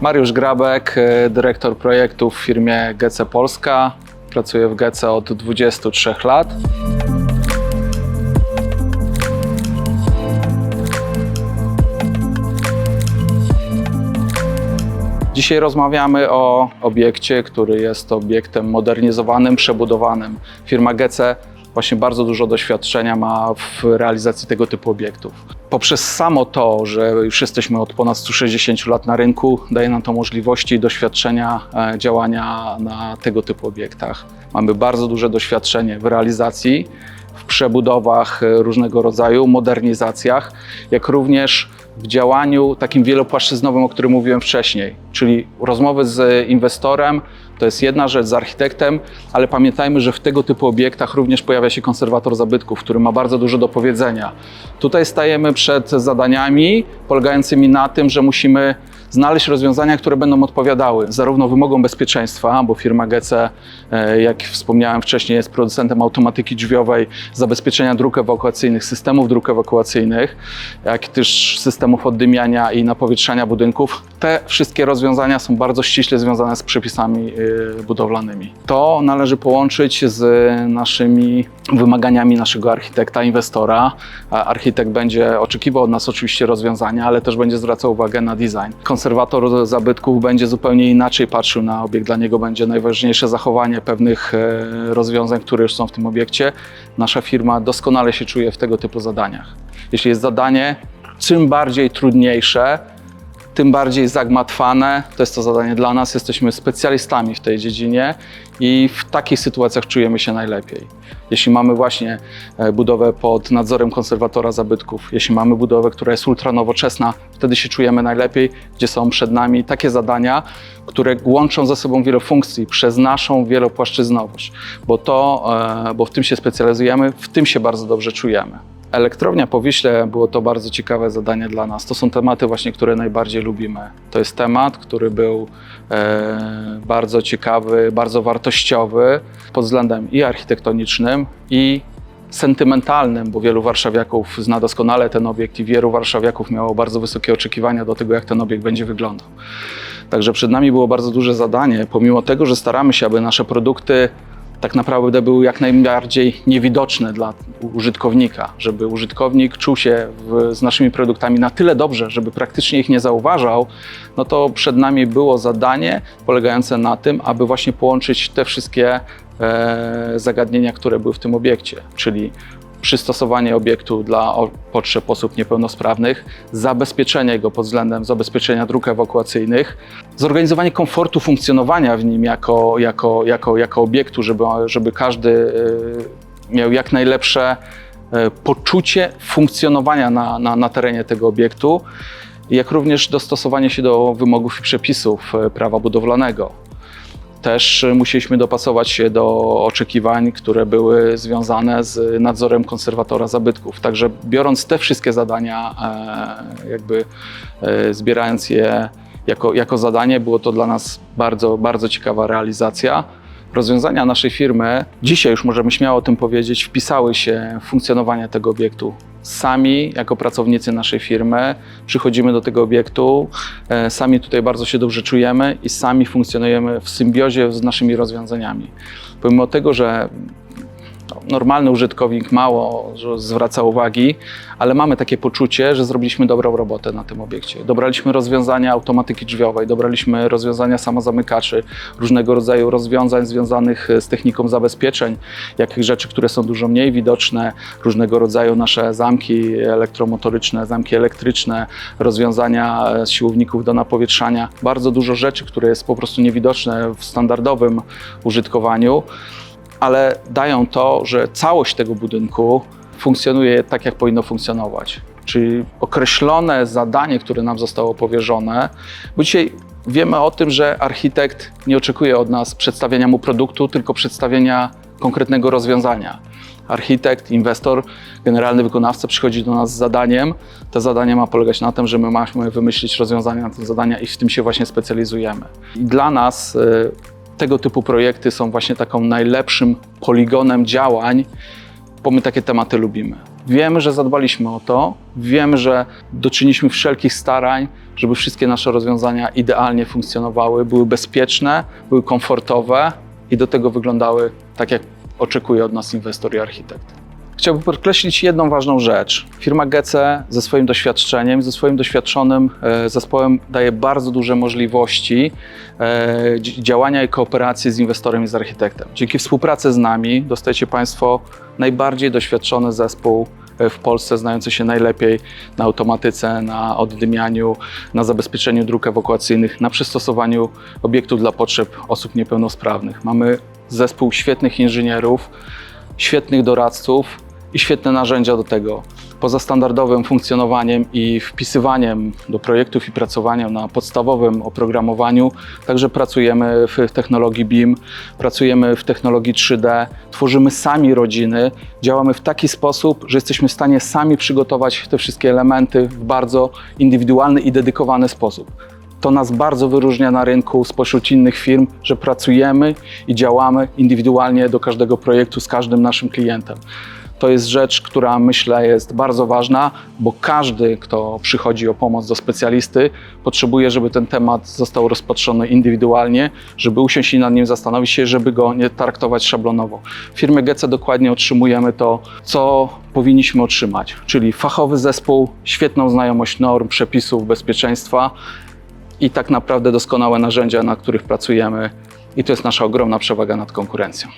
Mariusz Grabek, e, dyrektor projektu w firmie GC Polska. Pracuję w GC od 23 lat. Dzisiaj rozmawiamy o obiekcie, który jest obiektem modernizowanym, przebudowanym. Firma GC właśnie bardzo dużo doświadczenia ma w realizacji tego typu obiektów. Poprzez samo to, że już jesteśmy od ponad 160 lat na rynku, daje nam to możliwości i doświadczenia e, działania na tego typu obiektach. Mamy bardzo duże doświadczenie w realizacji, w przebudowach e, różnego rodzaju, modernizacjach, jak również w działaniu takim wielopłaszczyznowym, o którym mówiłem wcześniej, czyli rozmowy z inwestorem to jest jedna rzecz, z architektem, ale pamiętajmy, że w tego typu obiektach również pojawia się konserwator zabytków, który ma bardzo dużo do powiedzenia. Tutaj stajemy przed zadaniami polegającymi na tym, że musimy znaleźć rozwiązania, które będą odpowiadały zarówno wymogom bezpieczeństwa, bo firma GC, e, jak wspomniałem wcześniej, jest producentem automatyki drzwiowej, zabezpieczenia dróg ewakuacyjnych, systemów dróg ewakuacyjnych, jak też systemów oddymiania i napowietrzania budynków. Te wszystkie rozwiązania są bardzo ściśle związane z przepisami e, budowlanymi. To należy połączyć z naszymi wymaganiami naszego architekta, inwestora. Architekt będzie oczekiwał od nas oczywiście rozwiązania, ale też będzie zwracał uwagę na design. Konserwator zabytków będzie zupełnie inaczej patrzył na obiekt. Dla niego będzie najważniejsze zachowanie pewnych e, rozwiązań, które już są w tym obiekcie. Nasza firma doskonale się czuje w tego typu zadaniach. Jeśli jest zadanie czym bardziej trudniejsze, tym bardziej zagmatwane. To jest to zadanie dla nas. Jesteśmy specjalistami w tej dziedzinie i w takich sytuacjach czujemy się najlepiej. Jeśli mamy właśnie e, budowę pod nadzorem konserwatora zabytków, jeśli mamy budowę, która jest ultranowoczesna, wtedy się czujemy najlepiej, gdzie są przed nami takie zadania, które łączą ze sobą wiele funkcji przez naszą wielopłaszczyznowość, bo, to, e, bo w tym się specjalizujemy, w tym się bardzo dobrze czujemy. Elektrownia po Wiśle było to bardzo ciekawe zadanie dla nas. To są tematy właśnie, które najbardziej lubimy. To jest temat, który był e, bardzo ciekawy, bardzo wartościowy pod względem i architektonicznym, i sentymentalnym, bo wielu warszawiaków zna doskonale ten obiekt i wielu warszawiaków miało bardzo wysokie oczekiwania do tego, jak ten obiekt będzie wyglądał. Także przed nami było bardzo duże zadanie, pomimo tego, że staramy się, aby nasze produkty tak naprawdę były jak najbardziej niewidoczne dla użytkownika, żeby użytkownik czuł się w, z naszymi produktami na tyle dobrze, żeby praktycznie ich nie zauważał, no to przed nami było zadanie polegające na tym, aby właśnie połączyć te wszystkie zagadnienia, które były w tym obiekcie, czyli przystosowanie obiektu dla potrzeb osób niepełnosprawnych, zabezpieczenie go pod względem zabezpieczenia dróg ewakuacyjnych, zorganizowanie komfortu funkcjonowania w nim jako, jako, jako, jako obiektu, żeby, żeby każdy y, miał jak najlepsze y, poczucie funkcjonowania na, na, na terenie tego obiektu, jak również dostosowanie się do wymogów i przepisów prawa budowlanego. Też y, musieliśmy dopasować się do oczekiwań, które były związane z nadzorem konserwatora zabytków. Także biorąc te wszystkie zadania, e, jakby e, zbierając je jako, jako zadanie, było to dla nas bardzo, bardzo ciekawa realizacja. Rozwiązania naszej firmy, dzisiaj już możemy śmiało o tym powiedzieć, wpisały się w funkcjonowanie tego obiektu. Sami, jako pracownicy naszej firmy, przychodzimy do tego obiektu, e, sami tutaj bardzo się dobrze czujemy i sami funkcjonujemy w symbiozie z naszymi rozwiązaniami. Pomimo tego, że normalny użytkownik mało zwraca uwagi, ale mamy takie poczucie, że zrobiliśmy dobrą robotę na tym obiekcie. Dobraliśmy rozwiązania automatyki drzwiowej, dobraliśmy rozwiązania samozamykaczy, różnego rodzaju rozwiązań związanych z techniką zabezpieczeń, jakich rzeczy, które są dużo mniej widoczne, różnego rodzaju nasze zamki elektromotoryczne, zamki elektryczne, rozwiązania e, z siłowników do napowietrzania. Bardzo dużo rzeczy, które jest po prostu niewidoczne w standardowym użytkowaniu ale dają to, że całość tego budynku funkcjonuje tak, jak powinno funkcjonować. Czyli określone zadanie, które nam zostało powierzone, bo dzisiaj wiemy o tym, że architekt nie oczekuje od nas przedstawienia mu produktu, tylko przedstawienia konkretnego rozwiązania. Architekt, inwestor, generalny wykonawca przychodzi do nas z zadaniem. To zadanie ma polegać na tym, że my mamy wymyślić rozwiązania na te zadania i w tym się właśnie specjalizujemy. I dla nas y, tego typu projekty są właśnie taką najlepszym poligonem działań, bo my takie tematy lubimy. Wiemy, że zadbaliśmy o to, wiemy, że doczyniliśmy wszelkich starań, żeby wszystkie nasze rozwiązania idealnie funkcjonowały, były bezpieczne, były komfortowe i do tego wyglądały tak, jak oczekuje od nas inwestor i architekt. Chciałbym podkreślić jedną ważną rzecz. Firma GC ze swoim doświadczeniem, ze swoim doświadczonym e, zespołem daje bardzo duże możliwości e, dzi- działania i kooperacji z inwestorem i z architektem. Dzięki współpracy z nami dostajecie Państwo najbardziej doświadczony zespół e, w Polsce, znający się najlepiej na automatyce, na oddymianiu, na zabezpieczeniu dróg ewakuacyjnych, na przystosowaniu obiektów dla potrzeb osób niepełnosprawnych. Mamy zespół świetnych inżynierów, świetnych doradców i świetne narzędzia do tego. Poza standardowym funkcjonowaniem i wpisywaniem do projektów i pracowaniem na podstawowym oprogramowaniu, także pracujemy w technologii BIM, pracujemy w technologii 3D, tworzymy sami rodziny, działamy w taki sposób, że jesteśmy w stanie sami przygotować te wszystkie elementy w bardzo indywidualny i dedykowany sposób. To nas bardzo wyróżnia na rynku spośród innych firm, że pracujemy i działamy indywidualnie do każdego projektu z każdym naszym klientem. To jest rzecz, która myślę jest bardzo ważna, bo każdy, kto przychodzi o pomoc do specjalisty, potrzebuje, żeby ten temat został rozpatrzony indywidualnie, żeby usiąść i nad nim zastanowić się, żeby go nie traktować szablonowo. W firmie GC dokładnie otrzymujemy to, co powinniśmy otrzymać, czyli fachowy zespół, świetną znajomość norm, przepisów bezpieczeństwa, i tak naprawdę doskonałe narzędzia, na których pracujemy. I to jest nasza ogromna przewaga nad konkurencją.